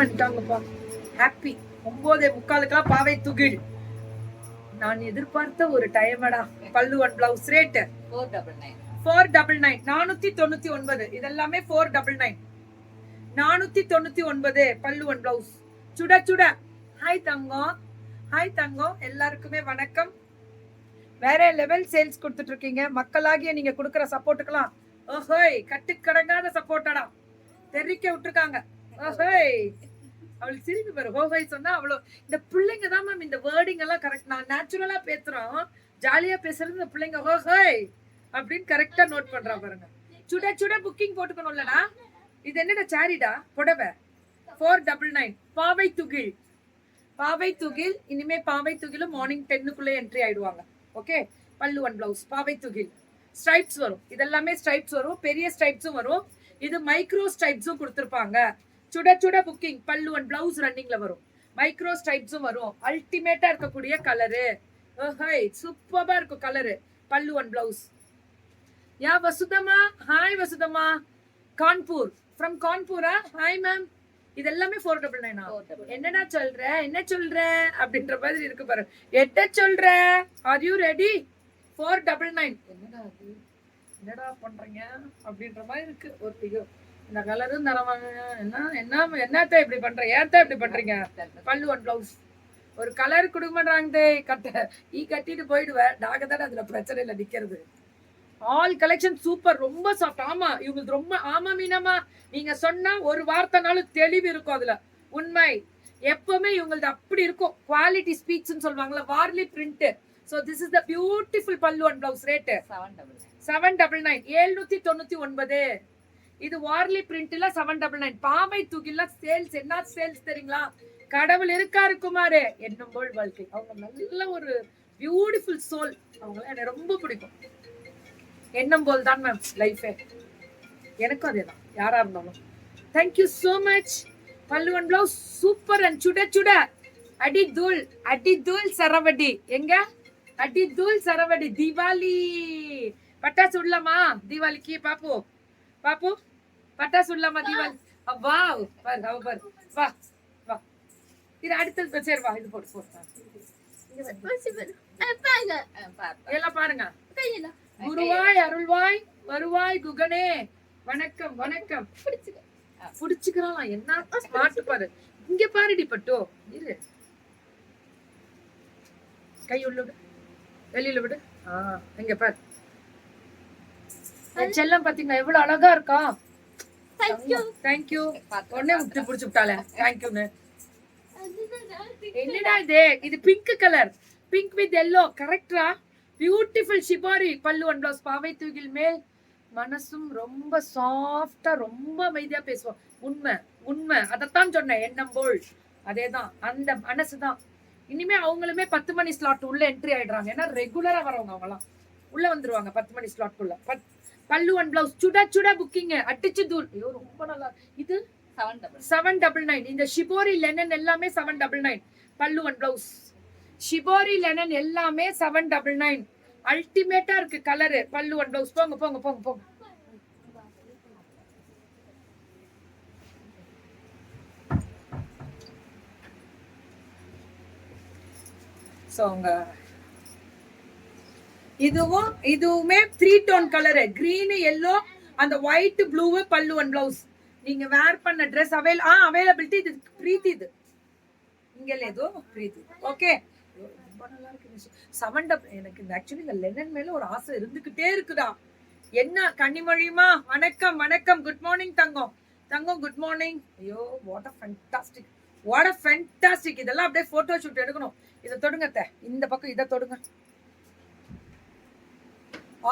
வந்துட்டாங்கப்பா happy ஒன்பதே முக்காலுக்கெல்லாம் பாவை துகில் நான் எதிர்பார்த்த ஒரு டயமடா pallu one blouse rate four double nine four double nine நானூத்தி தொண்ணூத்தி ஒன்பது. இதெல்லாமே ஃபோர் டபுள் நைன் நானூத்தி தொண்ணூத்தி ஒன்பது. பல்லு ஒன் பிளவுஸ் சுட சுட. ஹாய் தங்கம். ஹாய் தங்கம். எல்லாருக்குமே வணக்கம். வேற லெவல் சேல்ஸ் கொடுத்துட்டு இருக்கீங்க மக்களாகிய நீங்க கொடுக்குற சப்போர்ட்டுக்கெல்லாம் ஓஹோய் கட்டுக்கடங்காத சப்போர்ட்டடா தெரிக்க விட்டுருக்காங்க. அவளுக்கு சிரிப்பு பாரு ஓஹோய் சொன்னா அவ்வளோ. இந்த பிள்ளைங்க தான் மேம் இந்த வேர்டிங் எல்லாம் கரெக்ட் நான் நேச்சுரலா பேசுறோம். ஜாலியா பேசுறது இந்த பிள்ளைங்க ஓஹோய் அப்படின்னு கரெக்டா நோட் பண்றா பாருங்க. சுட சுட புக்கிங் போட்டுக்கணும்லடா. இது என்னடா சாரிடா புடவை. ஃபோர் டபுள் நைன் பாவை துகில். பாவை துகில் இனிமே பாவை துகிலும் மார்னிங் டென்னுக்குள்ளே என்ட்ரி ஆயிடுவாங்க. Okay pallu one blouse Paavai Thugil. Stripes வரும். இதெல்லாமே ஸ்ட்ரைப்ஸ் வரும். பெரிய ஸ்ட்ரைப்ஸும் வரும். இது மைக்ரோ ஸ்ட்ரைப்ஸும் கொடுத்துருப்பாங்க. சுட சுட புக்கிங் பல்லு ஒன் பிளவுஸ் ரன்னிங்ல வரும். மைக்ரோ ஸ்ட்ரைப்ஸும் வரும். அல்டிமேட்டா இருக்கக்கூடிய கலரு சூப்பரா இருக்கும் கலரு பல்லு ஒன் பிளவுஸ் யா வசுதமா ஹாய் வசுதமா கான்பூர். ஃப்ரம் கான்பூரா? ஹாய் மேம் இது எல்லாமே ஃபோர் டபுள் நைனா என்னடா சொல்ற? என்ன சொல்ற? அப்படின்ற மாதிரி இருக்கு பாரு. எட்ட சொல்ற? Are you ready four double nine என்னடா அது என்னடா பண்றீங்க? அப்படின்ற மாதிரி இருக்கு. ஒரு ஐயோ இந்த கலரும் தரவாங்க என்ன என்ன என்னத்த இப்படி பண்ற ஏத்த இப்படி பண்றீங்க? பல்லு ஒன் பிளவுஸ் ஒரு கலர் கொடுக்க மாட்டாங்க கட்ட ஈ கட்டிட்டு போயிடுவேன் நாங்க தானே அதுல பிரச்சனையில நிக்கிறது. ஆல் கலெக்ஷன் சூப்பர் ரொம்ப சாஃப்ட் ஆமா இவங்களுக்கு ரொம்ப ஆமா மீனம்மா. நீங்க சொன்னா ஒரு வார்த்தைனாலும் தெளிவு இருக்கும் அதுல. உண்மை. எப்பவுமே இவங்களது அப்படி இருக்கும். குவாலிட்டி ஸ்பீச்னு சொல்லுவாங்கல்ல Warli print so this is the beautiful pallu and blouse rate seven double nine seven double nine ஏழ்நூத்தி தொண்ணூத்தி ஒன்பது. இது வார்லி பிரிண்ட்ல செவன் டபுள் நைன் பாவை தூக்கில சேல்ஸ் என்ன சேல்ஸ் தெரியுங்களா? கடவுள் இருக்காரு குமாரு. என்னும் போல் வாழ்க்கை. அவங்க நல்ல ஒரு பியூட்டிஃபுல் சோல் அவங்கள எனக்கு ரொம்ப பிடிக்கும். எண்ணம் போல் தான் மேம் லைஃபே எனக்கும் அதே தான். யாரா இருந்தாலும். Thank you so much pallu one blouse super and சுட சுட. அடி தூள் அடி தூள் சரவடி. எங்க? அடி தூள் சரவடி. தீபாவளி பட்டாசு விடலாமா தீபாவளிக்கு பாப்போம். பாப்போம். பட்டாசு விடலாமா தீபாவளி வா பாரு அவ பாரு வா வா. இது அடுத்தது சரி வா இது போட்டு போட்டு எல்லாம் பாருங்க. குருவாய் அருள்வாய் வருவாய் குகனே. வணக்கம் வணக்கம். புடிச்சுக்கிறான் என்ன ஸ்மார்ட் பாரு. இங்க பாருடி பட்டோ. இரு. கை உள்ள விடு வெளியில விடு. ஆ இங்க பாரு. செல்லம் பாத்தீங்களா எவ்வளவு அழகா இருக்கா? தேங்க்யூ உடனே விட்டு புடிச்சு விட்டாளே. தேங்க்யூன்னு என்னடா இது? இது pink colour pink with yellow கரெக்டா beautiful shibori pallu one blouse பாவை தூகில் மேல். மனசும் ரொம்ப சாஃப்டா ரொம்ப அமைதியா பேசுவோம். உண்மை உண்மை. அதைத்தான் சொன்னேன். எண்ணம் போல். அதேதான். அந்த மனசுதான். இனிமே அவங்களுமே பத்து மணி ஸ்லாட் உள்ள என்ட்ரி ஆயிடுறாங்க. ஏன்னா ரெகுலரா வரவங்க அவங்கலாம். உள்ள வந்துருவாங்க பத்து மணி ஸ்லாட்குள்ள பத் பல்லு ஒன் பிளவுஸ் சுட சுட புக்கிங் அடிச்சு தூள். ஐயோ ரொம்ப நல்லா. இது? செவன் டபுள் நைன் இந்த ஷிபோரி லெனன் எல்லாமே seven double nine pallu one blouse shibori linen எல்லாமே செவன் டபுள் நைன் அல்டிமேட்டா இருக்கு கலரு பல்லு ஒன் பிளவுஸ் போங்க போங்க போங்க போங்க. ஸோ உங்க இதுவும் இதுவுமே three tone colour green yellow அந்த white blue pallu one blouse நீங்க வேர் பண்ண ட்ரெஸ் அவைல் ஆ அவைலபிலிட்டி இது பிரீத்தி இது. இங்க ஏதோ பிரீத்தி. ஓகே ரொம்ப நல்லா இருக்கு செவன் டபுள் எனக்கு இந்த ஆக்சுவலி இந்த லெனன் மேல ஒரு ஆசை இருந்துகிட்டே இருக்குதா என்ன கனிமொழியுமா வணக்கம் வணக்கம். குட் மார்னிங் தங்கம். தங்கம் குட் மார்னிங் ஐயோ what a fantastic what a fantastic இதெல்லாம் அப்படியே போட்டோ ஷூட் எடுக்கணும். இதை தொடுங்க இந்த பக்கம் இதை தொடுங்க.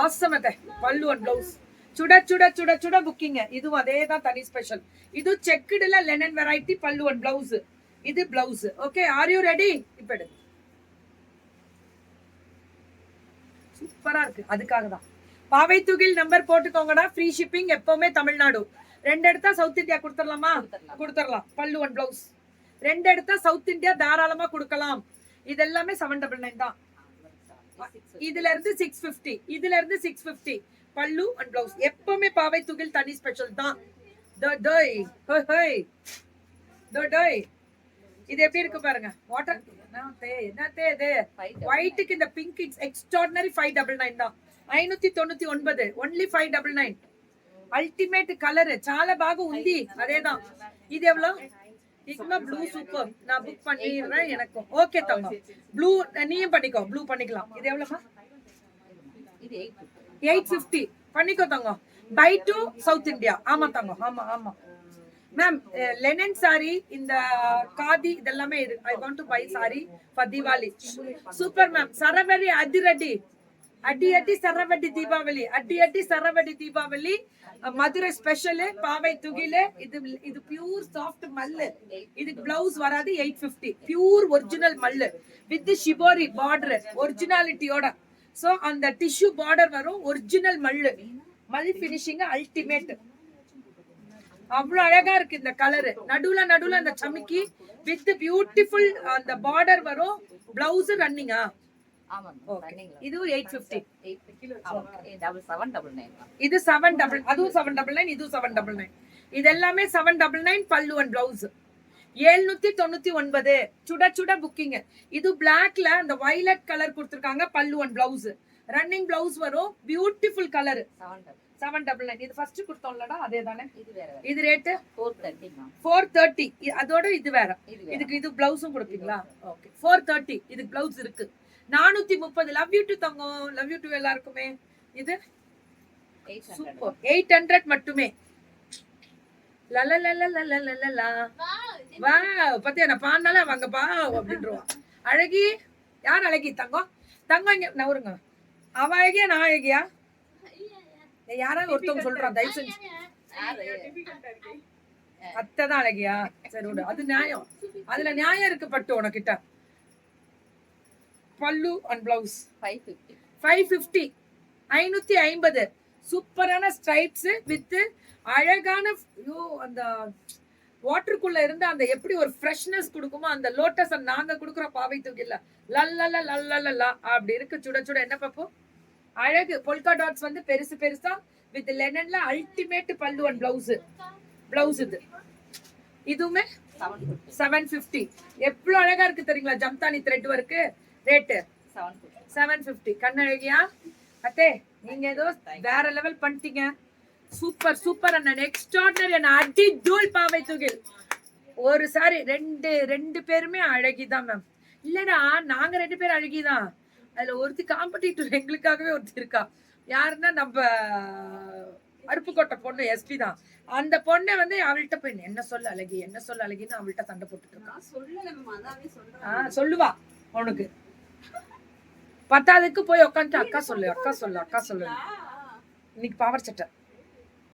ஆசம் அத்தை. பல்லு ஒன் பிளவுஸ் சுட சுட சுட சுட புக்கிங்க இதுவும் அதே தான் தனி ஸ்பெஷல் இது செக்குடுல linen variety pallu one blouse இது blouse okay are you ready இப்ப எடு. சூப்பரா இருக்கு. அதுக்காக தான் பாவை தூகில் நம்பர் போட்டுக்கோங்கடா. ஃப்ரீ ஷிப்பிங் எப்பவுமே தமிழ்நாடு. ரெண்டு எடுத்தா சவுத் இந்தியா கொடுத்துடலாமா? கொடுத்துடலாம். பல்லு ஒன் பிளவுஸ் ரெண்டு எடுத்தா சவுத் இந்தியா தாராளமா கொடுக்கலாம். இது எல்லாமே செவன் டபுள் நைன் தான். இதுல இருந்து சிக்ஸ் பிப்டி இதுல இருந்து six fifty pallu and blouse எப்பவுமே பாவை துகில் தனி ஸ்பெஷல் தான். இது எப்படி இருக்கு பாருங்க? வாட்டர் என்ன என்னத்தே இது? ஒயிட்டுக்கு இந்த pink it's extraordinary five double nine தான். ஐநூத்தி தொண்ணூத்தி ஒன்பது only five double nine ultimate colour சால బాగా ఉంది అదేదా ఇది ఎవరో இக்மா ப்ளூ சூப்பர் நான் புக் பண்ணிடுறேன் எனக்கும். ஓகே தங்கம். ப்ளூ நீயும் பண்ணிக்கோ. ப்ளூ பண்ணிக்கலாம். இது எவ்வளோமா இது எயிட் ஃபிஃப்டி பண்ணிக்கோ தங்கம். பை டு சவுத் இந்தியா ஆமா தங்கம். ஆமா ஆமா. மேம் லெனன் சாரி இந்த காதி இதெல்லாமே இருக்கு I want to buy sari for Deepavali super ma'am சரவெடி அதிரடி. அடி அடி சரவடி தீபாவளி. அடி அடி சரவடி தீபாவளி. மதுரை ஸ்பெஷலு பாவை துகிலு. இது இது பியூர் சாஃப்ட் மல்லு. இதுக்கு பிளவுஸ் வராது eight fifty pure original Mallu. With shibori border ஒரிஜினாலிட்டியோட சோ அந்த டிஷ்யூ பார்டர் வரும் ஒரிஜினல் மல்லு. மல் பினிஷிங் அல்டிமேட் அவ்வளவு அழகா இருக்கு இந்த கலர் நடுவுல நடுவுல அந்த சமிக்கி. வித் பியூட்டிஃபுல் அந்த பார்டர் வரும். பிளவுஸ் ரன்னிங்கா இது eight fifty double seven double nine இது செவன் டபுள் அதுவும் செவன் டபுள் நைன் இதுவும் செவன் டபுள் நைன் இது எல்லாமே seven double nine pallu one blouse ஏழ்நூத்தி தொண்ணூத்தி ஒன்பது. சுட சுட புக்கிங் இது பிளாக்ல அந்த வயலட் கலர் கொடுத்துருக்காங்க pallu one blouse running blouse வரும் beautiful colour seven double nine இது ஃபர்ஸ்ட் கொடுத்தோம்லடா அதே தானே இது rate four thirty four thirty அதோட இது வேற. இது வேற. இதுக்கு இது பிளவுஸும் கொடுப்பீங்களா? ஓகே ஃபோர் தேர்ட்டி இதுக்கு பிளவுஸ் இருக்கு. நானூத்தி முப்பது. லவ் யூ டு தங்கம். லவ் யூ டு எல்லாருக்குமே. இது சூப்பர். எயிட் ஹண்ட்ரட் மட்டுமே. பாத்தியா நான் பாடினால வாங்க பா அழகி? யார் அழகி? தங்கம்? தங்கம் இங்க நவருங்க அவ அழகியா நான் அழகியா? யாராவது ஒருத்தவங்க சொல்றான் தயவு செஞ்சு. அத்தைதான் அழகியா? சரி விடு. அது நியாயம். அதுல நியாயம் இருக்கு பட்டு உனக்கிட்ட. Pallu and blouse five fifty five fifty ஐநூத்தி ஐம்பது. சூப்பரான ஸ்ட்ரைப்ஸ் வித் அழகான ஐயோ அந்த வாட்டருக்குள்ள இருந்து அந்த எப்படி ஒரு ஃப்ரெஷ்னஸ் கொடுக்குமோ அந்த லோட்டஸ் நாங்க கொடுக்குற பாவை தூக்கில லல்லல லல்லலா அப்படி இருக்கு. சுட சுட என்ன பாப்போம்? அழகு. பொல்கா டாட்ஸ் வந்து பெருசு பெருசா with லெனன்ல ultimate pallu and blouse blouse இது. இதுவுமே செவன் ஃபிஃப்டி எவ்வளவு அழகா இருக்கு தெரியுங்களா? Jamdani thread work rate seven fifty கண்ணழகியா அத்தே நீங்க ஏதோ வேற லெவல் பண்ணிட்டீங்க. சூப்பர் சூப்பர் அண்ணன் எக்ஸ்ட்ராடனரி அண்ணன் அடி தூள் பாவை தூகில். ஒரு சாரி ரெண்டு ரெண்டு பேருமே அழகிதான் மேம் இல்லடா நாங்க ரெண்டு பேரும் அழகிதான். அதுல ஒருத்தி காம்படிட்டர் எங்களுக்காகவே ஒருத்தி இருக்கா. யாருன்னா நம்ம அருப்புக்கோட்டை பொண்ணு எஸ்பி தான். அந்த பொண்ணை வந்து அவள்கிட்ட போய் என்ன சொல்ல அழகி? என்ன சொல்ல அழகின்னு அவள்கிட்ட சண்டை போட்டுட்டு இருக்கா. ஆ சொல்லுவா உனக்கு பத்தாவதுக்கு போய் உட்காந்துட்டு அக்கா சொல்லு அக்கா சொல்லு அக்கா சொல்லு. இன்னைக்கு பவர் சட்டை